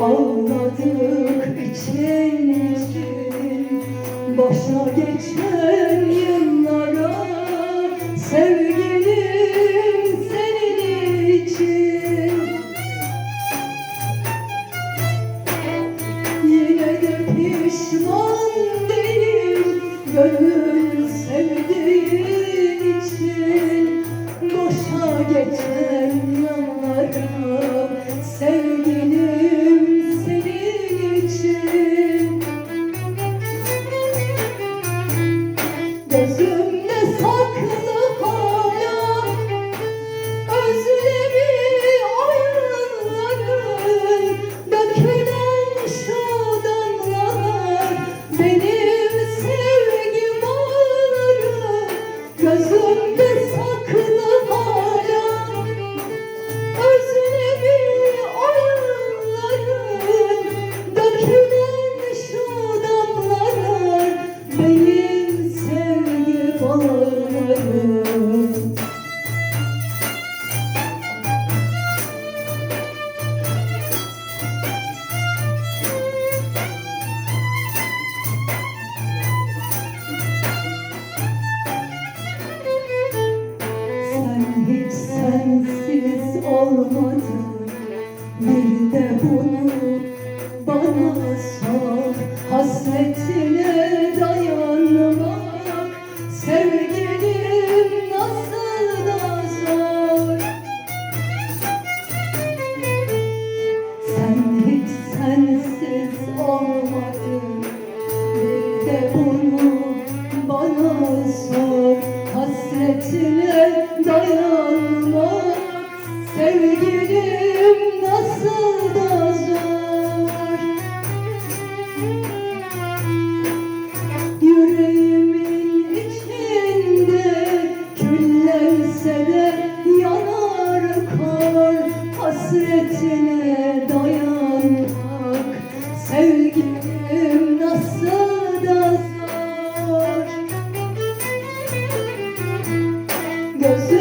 Ağladık için için Başa geçen yıllara Sevgilim senin için. Yine de pişman değil Gönül sevdiğin için. Boşa geçen yıllara Sevgilim olmadın Bir de bunu bana sor Hasretine dayanmak Sevgilim nasıl da zor? Sen hiç sensiz olmadın Bir de bunu bana sor Hasretine dayanmak Gözü